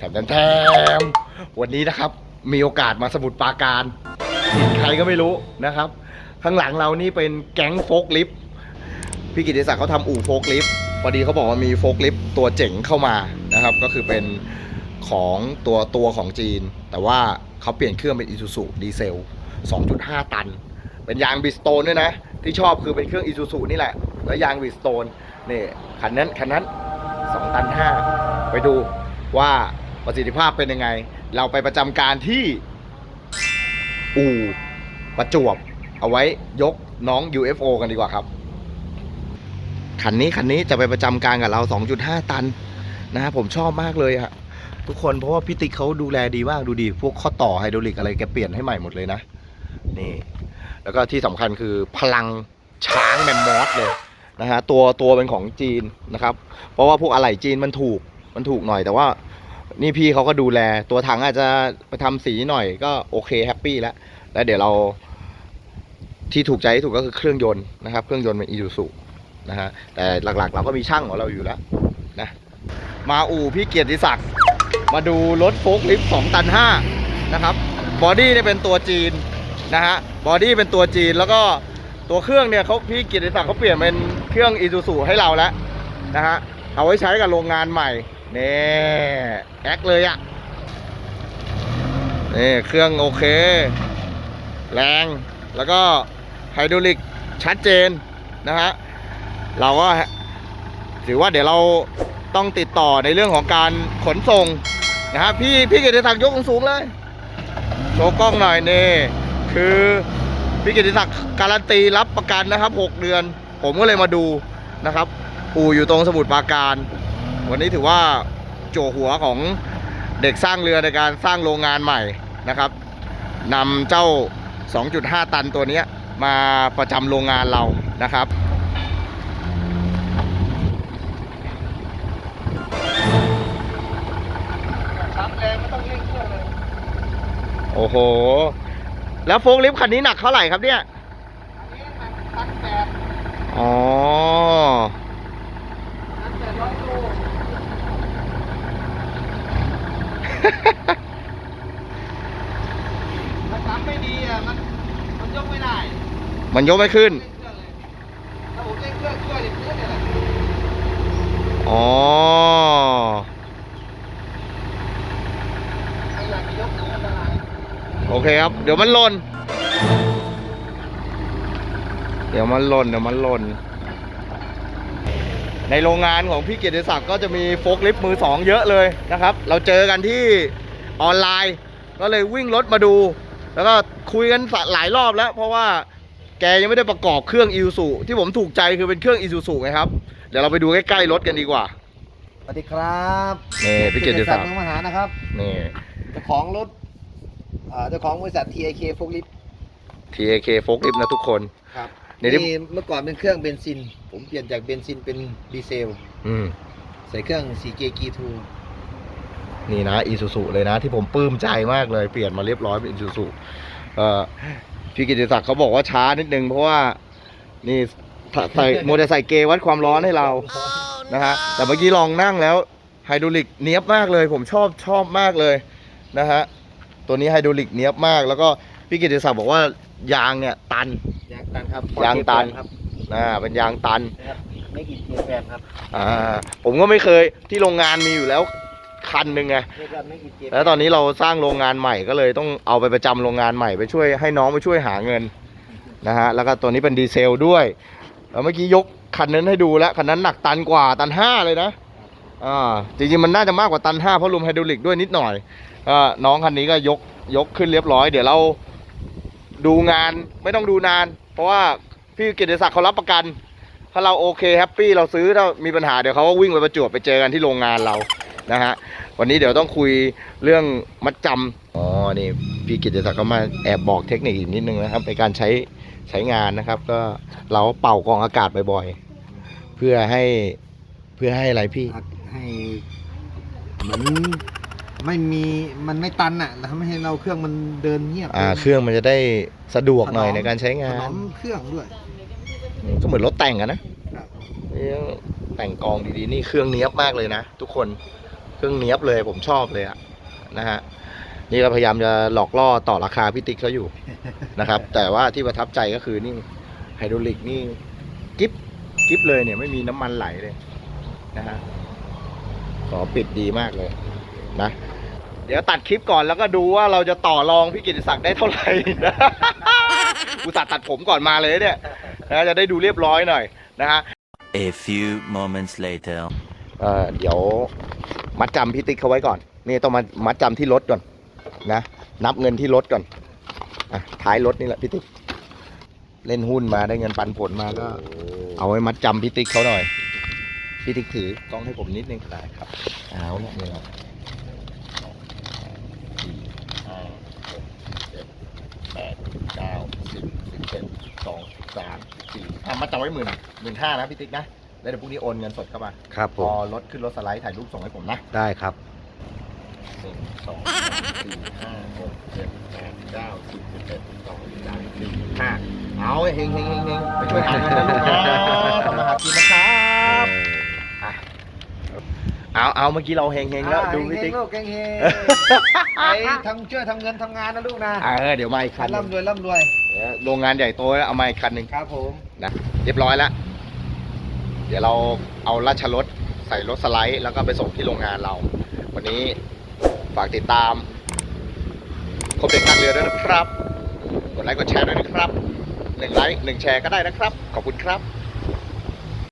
แถมแถมแถมวันนี้นะครับ มีโอกาสมาสมุทรปราการเห็นใครก็ไม่รู้นะครับ ข้างหลังเรานี่เป็นแก๊งโฟกลิฟพี่กิติศักดิ์เขาทำอู่โฟกลิฟพอดีเขาบอกว่ามีโฟกลิฟต์ตัวเจ๋งเข้ามานะครับ ก็คือเป็นของตัวตัวของจีน แต่ว่าเขาเปลี่ยนเครื่องเป็น Isuzu ดีเซล 2.5 ตัน เป็นยางบิสโตนด้วยนะ ที่ชอบคือเป็นเครื่อง Isuzu นี่แหละ แล้วยางบิสโตนนี่คันนั้นคันนั้น 2 ตัน 5 ไปดูว่า ประสิทธิภาพเป็นยังไง เราไปประจำการที่ อู่ประจวบ เอาไว้ยกน้อง UFO กันดีกว่าครับ คันนี้คันนี้จะไปประจำการกับเรา 2.5 ตันนะฮะผมชอบมากเลยอะทุกคนเพราะว่าพี่ติ๊กเขาดูแลดีมากดูดี พวกข้อต่อไฮดรอลิกอะไรแกเปลี่ยนให้ใหม่หมดเลยนะนี่แล้วก็ที่สำคัญคือพลังช้างแมมมอสเลยนะฮะตัวตัวเป็นของจีนนะครับ เพราะว่าพวกอะไหล่จีนมันถูกมันถูกหน่อยแต่ว่า นี่พี่เขาก็ดูแลตัวถังอาจจะไปทำสีหน่อยก็โอเคแฮปปี้แล้ว แล้วเดี๋ยวเราที่ถูกใจที่ถูกก็คือเครื่องยนต์นะครับ เครื่องยนต์เป็นอี u ู u นะฮะแต่หลักๆ เราก็มีช่างของเราอยู่แล้วนะมาอู่พี่เกียรติศักดิ์มาดูรถโฟล์คลิฟต์2ตัน5นะครับบอดี้เนี่ยเป็นตัวจีนนะฮะบอดี้เป็นตัวจีนแล้วก็ตัวเครื่องเนี่ยเขาพี่เกียรติศักดิ์เขาเปลี่ยนเป็นเครื่องอี u ู u ให้เราแล้วนะฮะเอาไว้ใช้กับโรงงานใหม่ นี่แอคเลยอะนี่เครื่องโอเค แรงแล้วก็ไฮดรอลิกชัดเจนนะฮะเราก็ถือว่าเดี๋ยวเราต้องติดต่อในเรื่องของการขนส่งนะฮะพี่พี่เกียรติศักดิ์ยกสูงเลยโชว์กล้องหน่อยนี่คือพี่เกียรติศักดิ์การันตีรับประกันนะครับ 6 เดือน ผมก็เลยมาดูนะครับ อู่อยู่ตรงสมุทรปราการ วันนี้ถือว่าโจหัวของเด็กสร้างเรือในการสร้างโรงงานใหม่นะครับนำเจ้า 2.5 ตันตัวนี้มาประจำโรงงานเรานะครับโอ้โห แล้วโฟล์คลิฟต์คันนี้หนักเท่าไหร่ครับเนี่ยอันนี้มันพันแปดอ๋อ พันแปดร้อยโลถ้าปั๊มไม่ดีอะ มัน มันยกไม่ได้ มันยกไม่ขึ้น เร่งเครื่องเลยถ้าผมเร่งเครื่องช่วยดิเพื่อนเนี่ยแหละ อ๋อ ไม่อยาก จะยกอันตรายโอเคครับ เดี๋ยวมันหล่น เดี๋ยวมันหล่น เดี๋ยวมันหล่น ในโรงงานของพี่เกียรติศักดิ์ก็จะมีโฟล์คลิฟต์มือสองเยอะเลยนะครับ เราเจอกันที่ออนไลน์ ก็เลยวิ่งรถมาดู แล้วก็คุยกันหลายรอบแล้ว เพราะว่า แกยังไม่ได้ประกอบเครื่องอิ u ูที่ผมถูกใจคือเป็นเครื่องอิ u ูไงครับ เดี๋ยวเราไปดูใกล้ๆรถกันดีกว่า สวัสดีครับนี่พี่เกียรติศักดิ์น้องมหานะครับนี่ เจ้าของรถอ่าเจ้าของบริษัท TIK โฟลิฟ TAK โฟล์คลิฟต์นะทุกคน ครับนี่ที่นี่ เมื่อก่อนเป็นเครื่องเบนซิน ผมเปลี่ยนจากเบนซินเป็นดีเซล อืม ใส่เครื่อง 4K G2 นี่นะอีซูซูเลยนะที่ผมปลื้มใจมากเลยเปลี่ยนมาเรียบร้อยเป็นอีซูซูเอ่อ พี่กิติศักดิ์เขาบอกว่าช้านิดนึงเพราะว่านี่ถ้าใส่โมเดลใส่เกวัดความร้อนให้เรานะฮะแต่เมื่อกี้ลองนั่งแล้วไฮดรอลิกเนี้ยบมากเลย ผมชอบชอบมากเลยนะฮะตัวนี้ไฮดรอลิกเนี้ยบมาก แล้วก็พี่กิติศักดิ์บอกว่ายางเนี่ยตันยางตันครับยางตันครับนะเป็นยางตันนะครับไม่กี่เทียแฟนครับอ่าผมก็ไม่เคยที่โรงงานมีอยู่แล้ว คันหนึ่งไงเรียกว่าไม่กี่เทียแล้วตอนนี้เราสร้างโรงงานใหม่ก็เลยต้องเอาไปประจำโรงงานใหม่ไปช่วยให้น้องไปช่วยหาเงินนะฮะแล้วก็ตัวนี้เป็นดีเซลด้วยแล้วเมื่อกี้ยกคันนั้นให้ดูแล้วคันนั้นหนักตันกว่าตันห้าเลยนะอ่าจริงๆมันน่าจะมากกว่าตันห้าเพราะรวมไฮดรอลิกด้วยนิดหน่อยก็น้องคันนี้ก็ยกยกขึ้นเรียบร้อย เดี๋ยวเราดูงานไม่ต้องดูนาน เพราะว่าพี่กิติศักดิ์เขารับประกัน ถ้าเราโอเคแฮปปี้เราซื้อถ้ามีปัญหาเดี๋ยวเขาก็วิ่งไปประจวบไปเจอกันที่โรงงานเรา นะฮะวันนี้เดี๋ยวต้องคุยเรื่องมัดจำอ๋อนี่พี่กิติศักดิ์ก็มาแอบบอกเทคนิคอีกนิดนึงนะครับในการใช้ใช้งานนะครับ ก็เราเป่ากรองอากาศบ่อยๆ เพื่อให้เพื่อให้อะไรพี่ให้เหมือนไม่มีมันไม่ตันอะทำให้เราเครื่องมันเดินเงียบอ่าเครื่องมันจะได้สะดวกหน่อยในการใช้งาถนนอมเครื่องด้วย ก็เหมือนรถแต่งอะนะครับนี่แต่งกรองดีๆนี่เครื่องเนี้ยบมากเลยนะทุกคน เครื่องเนี้ยบเลยผมชอบเลยอะนะฮะนี่ก็พยายามจะหลอกล่อต่อราคาพี่ติ๊กเขาอยู่นะครับ แต่ว่าที่ประทับใจก็คือนี่ไฮดรอลิกนี่กิ๊บกิ๊บเลยเนี่ยไม่มีน้ำมันไหลเลยนะฮะขอปิดดีมากเลยนะเดี๋ยวตัดคลิปก่อนแล้วก็ดูว่าเราจะต่อรองพี่กิติศักดิ์ได้เท่าไหร่นะกูตัดตัดผมก่อนมาเลยเนี่ยนะจะได้ดูเรียบร้อยหน่อยนะฮะ A few moments later. เอ่อเดี๋ยว มัดจำพี่ติ๊กเขาไว้ก่อน นี่ต้องมามัดจำที่รถก่อนนะ นับเงินที่รถก่อนอะท้ายรถนี่แหละพี่ติ๊กเล่นหุ้นมาได้เงินปันผลมาก็ เอาไว้มัดจำพี่ติ๊กเขาหน่อยพี่ติ๊กถือกล้องให้ผมนิดนึงได้ครับเอาละเนี่ยครับสี่ห้าหกเจ็ดแปดเก้าสิบสิบเอ็ดสิบสองสิบสามสิบสี่อะมัดจำไว้หมื่นหมื่นห้านะพี่ติ๊กนะ แล้วเดี๋ยวพรุ่งนี้โอนเงินสดเข้ามาครับผพอมรถขึ้นรถสไลด์ถ่ายรูปส่งให้ผมนะได้ครับ หนึ่งสองสามสี่ห้าหกเจ็ดแปดเก้าสิบสิบเอ็ดสิบสองสิบสามสิบสี่สิบห้าเอาเฮงเฮงเฮงเฮงไปช่วยหาเงินนะลูกนะทำมาหากินนะครับอะเอาเอาเมื่อกี้เราเฮงเฮงแล้วดูพี่ติ๊กลูกเก่งเฮงไปทำช่วยทำเงินทำงานนะลูกนะเออเดี๋ยวมาอีกคันหนึ่งร่ำรวยร่ำรวยเดี๋ยวโรงงานใหญ่โตแล้วเอามาอีกคันหนึ่งครับผม นะเรียบร้อยแล้ว เดี๋ยวเราเอาราชรถใส่รถสไลด์แล้วก็ไปส่งที่โรงงานเรา วันนี้ฝากติดตามคมเด็กทางเรือด้วยนะครับ กดไลค์กดแชร์ด้วยนะครับหนึ่งไลค์หนึ่งแชร์ก็ได้นะครับ ขอบคุณครับ